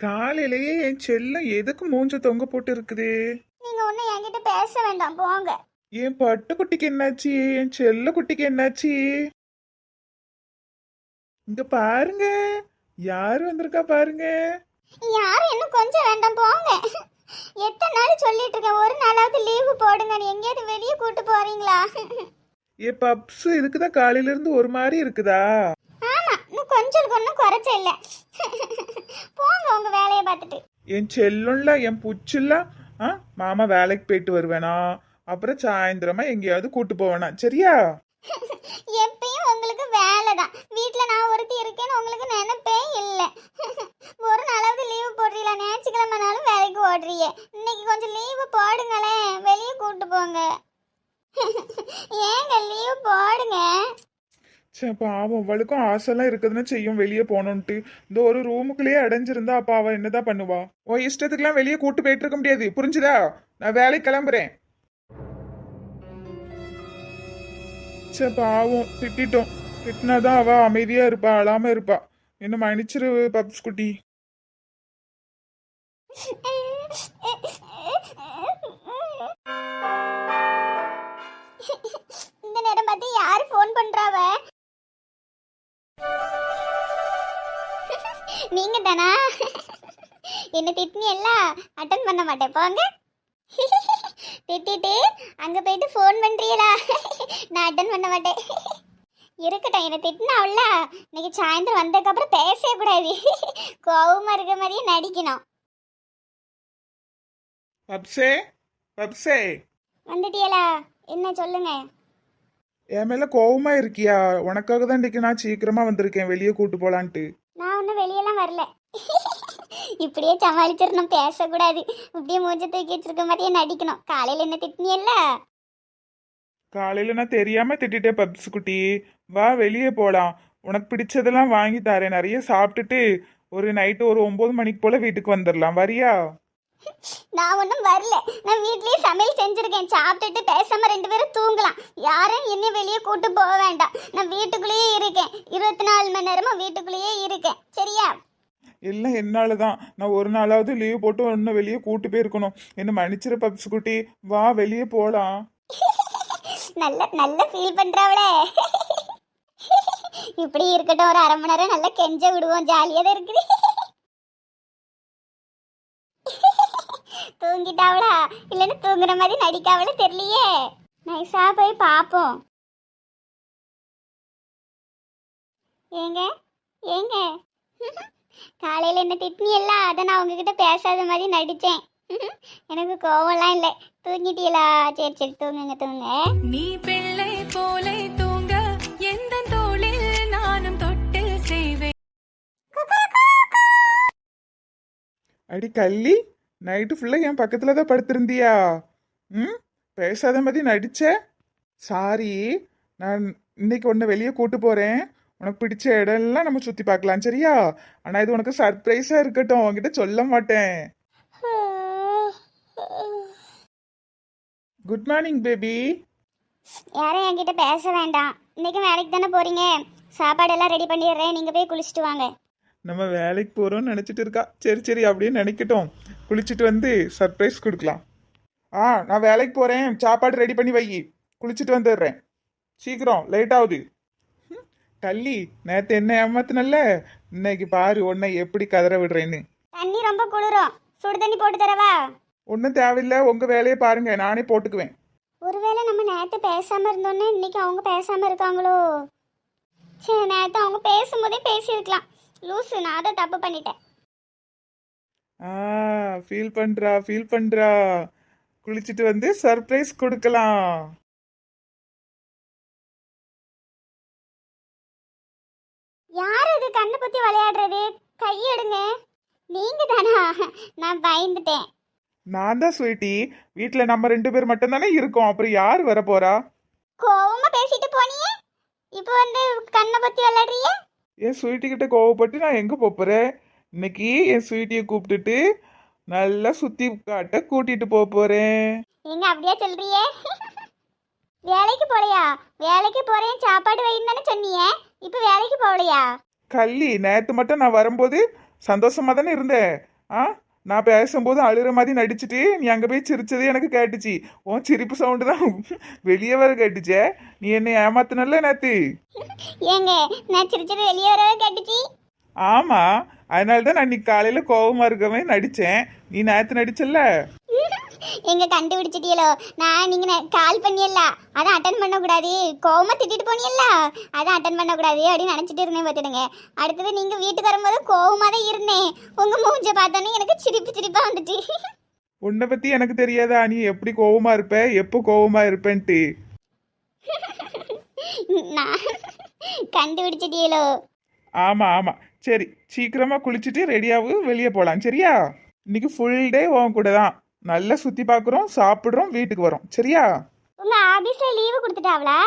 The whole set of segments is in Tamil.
காலையிலேயே என் செல்லம் எதுக்கு மூஞ்ச தொங்க போட்டு இருக்குது நீங்க ஒன்னும் என்கிட்ட பேச வேண்டாம் போங்க. என் பட்டுக்குட்டிக்கு என்னாச்சு? என் செல்ல குட்டிக்கு என்னாச்சு? இங்க பாருங்க. யாரு வந்திருக்கா பாருங்க. யாரும் இன்னும் கொஞ்சம் வேண்டாம் போங்க. எத்தனை நாள் சொல்லிட்டு இருக்கேன் ஒரு நாளாவது லீவு போடுங்க. நீ எங்கேயாவது வெளியே கூட்டு போறீங்களா? ஏ பப்ஸ் இதுக்குதான் காலையில இருந்து ஒரு மாதிரி இருக்குதா? ஆமா இன்னும் கொஞ்சம் ஒன்றும் குறைச்ச இல்ல. போங்க உங்க வேலையை பார்த்துட்டு. என் செல்லும்ல என் புச்சுலாம் ஆ மாமா வேலைக்கு போயிட்டு வருவேனா? அப்புறம் சாயந்தரமா எங்கேயாவது கூட்டு போவேனா? சரியா? எப்பயும் உங்களுக்கு வேலை தான் வீட்டில் நான் ஒருத்தி இருக்கேன்னு உங்களுக்கு நினைப்பே இல்லை ஒரு நாளாவது லீவு போடுறீங்களா ஞாயிற்றுக்கிழமைனாலும் வேலைக்கு ஓடுறீங்க இன்னைக்கு கொஞ்சம் லீவு போடுங்களேன் வெளியே கூட்டு போங்க ஏங்க லீவு போடுங்க சே பாவம் அவளுக்கும் ஆசைலாம் இருக்குதுன்னு செய்யும் வெளியே போகணுன்ட்டு இந்த ஒரு ரூமுக்குள்ளேயே அடைஞ்சிருந்தா அப்பா அவள் என்னதான் பண்ணுவா? உன் இஷ்டத்துக்குலாம் வெளியே கூட்டு போயிட்டு இருக்க முடியாது புரிஞ்சுதா? நான் வேலைக்கு கிளம்புறேன். சே பாவம் திட்டிட்டோம். திட்டினாதான் அவ அமைதியா இருப்பா அழாம இருப்பா. என்ன மன்னிச்சிரு பப்ஸ் குட்டி. இந்த நேரம் பார்த்து யார் ஃபோன் பண்றாவ நீங்க தானா? என்ன திட்டினி எல்லாம் அட்டன் பண்ண மாட்டேன். போங்க. திட்டிட்டு அங்க போயிட்டு ஃபோன் பண்றீங்களா? நான் அட்டன் பண்ண மாட்டேன். இருக்கட்டும் என்ன திட்டினாவுல இன்னைக்கு சாயந்தரம் வந்ததுக்கப்புறம் பேசவே கூடாது. கோவமா இருக்க மாதிரியே நடிக்கணும். பப்ஸே பப்ஸே. வந்துட்டியலா? என்ன சொல்லுங்க? என் மேல கோவமா இருக்கியா? உனக்காக தான் இன்னைக்கு நான் சீக்கிரமா வந்திருக்கேன். வெளியே கூட்டு போலான்ட்டு. நான் ஒன்றும் வெளியெல்லாம் வரல. இப்படியே சமாளிச்சிடணும் பேசக்கூடாது. இப்படியே மூஞ்ச தூக்கி வச்சிருக்க மாதிரியே நடிக்கணும். காலையில் என்ன திட்டினியல்ல? காலையில நான் தெரியாம திட்டிட்டேன் பப்ஸ் குட்டி. வா வெளியே போலாம். உனக்கு பிடிச்சதெல்லாம் வாங்கி தரேன். நிறைய சாப்பிட்டுட்டு ஒரு நைட்டு ஒரு ஒன்பது மணிக்கு போல வீட்டுக்கு வந்துடலாம் வரியா? நான் ஒன்றும் வரல. நான் வீட்லயே சமையல் செஞ்சிருக்கேன். சாப்பிட்டுட்டு பேசாம ரெண்டு பேரும் தூங்கலாம். யாரும் என்னை வெளியே கூட்டு போக வேண்டாம். நான் வீட்டுக்குள்ளேயே இருக்கேன். இருபத்தி நாலு மணி நேரமும் வீட்டுக்குள்ளேயே இருக்கேன். சரியா? எல்லாம் என்னால் தான் நான் ஒரு நாளாவது லீவ் போட்டு ஒன்று வெளியே கூட்டு போயிருக்கணும். என்ன மன்னிச்சிரு பப்ஸ் குட்டி வா வெளியே போலாம். நல்ல நல்ல ஃபீல் பண்ணுறாவளே இப்படி இருக்கட்டும் ஒரு அரை மணி நேரம் நல்லா கெஞ்ச விடுவோம். ஜாலியாக தான் இருக்குது. தூங்கிட்டாவளா? இல்லைன்னு தூங்குற மாதிரி நடிக்காவல தெரியலையே. நைஸா போய் பார்ப்போம். ஏங்க? ஏங்க? காலையில் என்ன திட்டினியல்ல? அதை நான் உங்ககிட்ட பேசாத மாதிரி நடித்தேன் எனக்கு கோவம்லாம் இல்லை. தூங்கிட்டீங்களா சரி சரி தூங்குங்க தூங்க நீ பிள்ளை போலை தூங்க எந்த தோளில் நானும் தொட்டு செய்வேன். அடி கள்ளி நைட்டு ஃபுல்லாக என் பக்கத்தில் தான் படுத்திருந்தியா? ம்? பேசாத மாதிரி நடிச்ச? சாரி நான் இன்னைக்கு உன்னை வெளியே கூட்டு போகிறேன் உனக்கு பிடிச்ச இடம்லாம் நம்ம சுற்றி பார்க்கலாம் சரியா? ஆனால் இது உனக்கு சர்ப்ரைஸாக இருக்கட்டும் உன்கிட்ட சொல்ல மாட்டேன். குட் மார்னிங் பேபி யாரும் என்கிட்ட பேச வேண்டாம். இன்னைக்கு வேலைக்கு தானே போறீங்க? சாப்பாடெல்லாம் ரெடி பண்ணிடுறேன். நீங்க போய் குளிச்சுட்டு வாங்க. நம்ம வேலைக்கு போகிறோம்னு நினச்சிட்டு இருக்கா? சரி சரி அப்படியே நினைக்கட்டும். குளிச்சுட்டு வந்து சர்ப்ரைஸ் கொடுக்கலாம். ஆ நான் வேலைக்கு போகிறேன் சாப்பாடு ரெடி பண்ணி வை. குளிச்சுட்டு வந்துடுறேன். சீக்கிரம் லேட் ஆகுது. கள்ளி நேற்று என்ன ஏமாத்தினல்ல? இன்னைக்கு பாரு உன்னை எப்படி கதற விடுறேன்னு. தண்ணி ரொம்ப குளிரும். சுடு தண்ணி போட்டு தரவா? ஒன்றும் தேவையில்லை உங்கள் வேலையை பாருங்க நானே போட்டுக்குவேன். ஒருவேளை நம்ம நேத்து பேசாம இருந்தோன்னே இன்னைக்கு அவங்க பேசாம இருக்காங்களோ? சரி நேத்து அவங்க பேசும்போதே பேசியிருக்கலாம். லூசு நான் அதை தப்பு பண்ணிட்டேன். ஆ ஃபீல் பண்ணுறா ஃபீல் பண்ணுறா குளிச்சுட்டு வந்து சர்ப்ரைஸ் கொடுக்கலாம். யார் அது கண்ணை பத்தி விளையாடுறது? கையெடுங்க. நீங்க தானா நான் பயந்துட்டேன். நான் தான் ஸ்வீட்டி. வீட்டில் நம்ம ரெண்டு பேர் மட்டும்தானே இருக்கோம். அப்புறம் யார் வர போறா கோவமா பேசிட்டு போனியே? இப்போ வந்து கண்ணை பத்தி விளையாடுறிய? என் ஸ்வீட்டி கிட்ட கோவப்பட்டு நான் எங்க போறேன் இன்னைக்கு என் ஸ்வீட்டியை கூப்பிட்டுட்டு நல்லா சுத்தி காட்ட கூட்டிட்டு போப் போறேன் எங்க அப்படியே சொல்றியே? வேலைக்கு போலையா வேலைக்கு போறேன். சாப்பாடு வைன்னு தானே சொன்னியே? இப்போ வேலைக்கு போகலையா? கள்ளி நேத்து மட்டும் நான் வரும்போது சந்தோஷமா தானே இருந்த ஆ? நான் பேசும்போது அழுகிற மாதிரி நடிச்சிட்டு நீ அங்கே போய் சிரிச்சது எனக்கு கேட்டுச்சு. உன் சிரிப்பு சவுண்டு தான் வெளியே வர கேட்டுச்சே. நீ என்னை ஏமாத்தினல்ல நேத்து? ஏங்க நான் சிரிச்சது வெளியே வரவே கேட்டுச்சு. ஆமா அதனால தான் நான் இன்னைக்கு காலையில கோவமா இருக்கவே நடிச்சேன். நீ நேத்து நடிச்சல்ல? எங்க கண்டுபிடிச்சிட்டீங்களோ நான் நீங்க கால் பண்ணியல்ல. அதான் அட்டன் பண்ணக்கூடாது. கோவமா திட்டிட்டு போனியல்ல. அதான் அட்டன் பண்ணக்கூடாது அப்படின்னு நினைச்சிட்டு இருந்தேன் பார்த்துடுங்க. அடுத்தது நீங்க வீட்டுக்கு வரும்போது கோவமா தான் இருந்தேன். உங்க மூஞ்ச பார்த்தோன்னே எனக்கு சிரிப்பு சிரிப்பா வந்துட்டு உன்னை பத்தி எனக்கு தெரியாதா? நீ எப்படி கோவமா இருப்ப? எப்போ கோவமா இருப்பேன்ட்டு? நான் கண்டுபிடிச்சிட்டீங்களோ ஆமா ஆமா. சரி சீக்கிரமா குளிச்சுட்டு ரெடியாகு வெளியே போலாம். சரியா? இன்னைக்கு ஃபுல் டே உன் கூட தான் நல்லா சுத்தி பார்க்குறோம் சாப்பிட்றோம் வீட்டுக்கு வரோம். சரியா? உங்க ஆபீஸ்ல லீவு கொடுத்துட்டாவளா?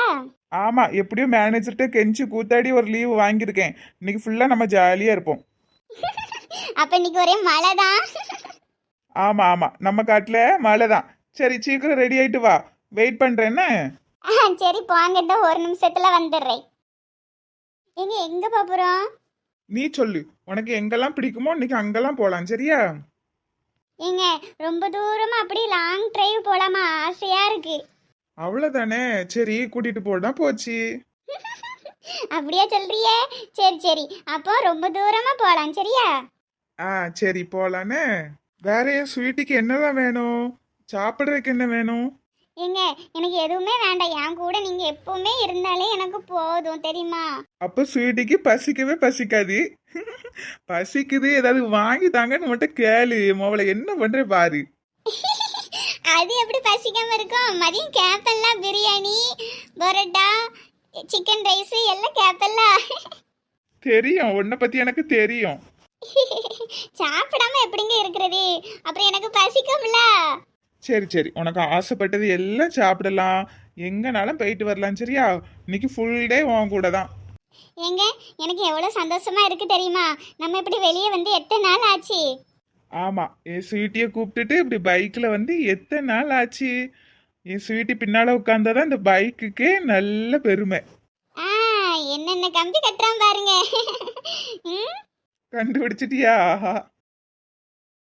ஆமா எப்படியும் மேனேஜர்கிட்ட கெஞ்சி கூத்தாடி ஒரு லீவு வாங்கியிருக்கேன். இன்னைக்கு ஃபுல்லா நம்ம ஜாலியா இருப்போம். அப்ப இன்னைக்கு ஒரே மழை தான் ஆமா ஆமா நம்ம காட்டுல மழை தான் சரி சீக்கிரம் ரெடி ஆயிட்டு வா. வெயிட் பண்றேன் என்ன? சரி போங்க இந்த ஒரு நிமிஷத்துல வந்துடுறேன். எங்க எங்க போறோம்? நீ சொல்லு உனக்கு எங்கெல்லாம் பிடிக்குமோ இன்னைக்கு அங்கெல்லாம் போலாம். சரியா? ஏங்க ரொம்ப தூரமா அப்படியே லாங் டிரைவ் போலாமா? ஆசையா இருக்கு. அவ்வளவுதானே? சரி கூட்டிட்டு போனா போச்சு. அப்படியே சொல்றியே? சரி சரி. அப்போ ரொம்ப தூரமா போலாம் சரியா? ஆ சரி போலானே. வேற என் ஸ்வீட்டுக்கு என்னதான் வேணும்? சாப்பிட்றதுக்கு என்ன வேணும்? ஏங்க எனக்கு எதுவுமே வேண்டாம். என் கூட நீங்க எப்பவுமே இருந்தாலே எனக்கு போதும் தெரியுமா? அப்ப ஸ்வீட்டுக்கு பசிக்கவே பசிக்காது. பசிக்குது ஏதாவது வாங்கி தாங்கன்னு மட்டும் கேளு மோவளை என்ன பண்ற பாரு. அது எப்படி பசிக்காம இருக்கும்? மதியம் கேப்பெல்லாம் பிரியாணி பரோட்டா சிக்கன் ரைஸ் எல்லாம் கேப்பல்ல. தெரியும் உன்னை பத்தி எனக்கு தெரியும். சாப்பிடாம எப்படிங்க இருக்கிறது? அப்புறம் எனக்கு பசிக்கும்ல. சரி சரி. உனக்கு ஆசைப்பட்டது எல்லாம் சாப்பிடலாம். எங்கனாலும் போயிட்டு வரலாம் சரியா? இன்னைக்கு ஃபுல் டே உன் கூட தான். ஏங்க எனக்கு எவ்வளவு சந்தோஷமா இருக்கு தெரியுமா? நம்ம இப்படி வெளியே வந்து எத்தனை நாள் ஆச்சு? ஆமா என் ஸ்வீட்டியை கூப்பிட்டுட்டு இப்படி பைக்ல வந்து எத்தனை நாள் ஆச்சு? என் ஸ்வீட்டி பின்னால உட்காந்தாதான் இந்த பைக்குக்கே நல்ல பெருமை. ஆ என்னென்ன கம்பி கட்டுறான் பாருங்க. ம்? கண்டுபிடிச்சிட்டியா? ஆஹா.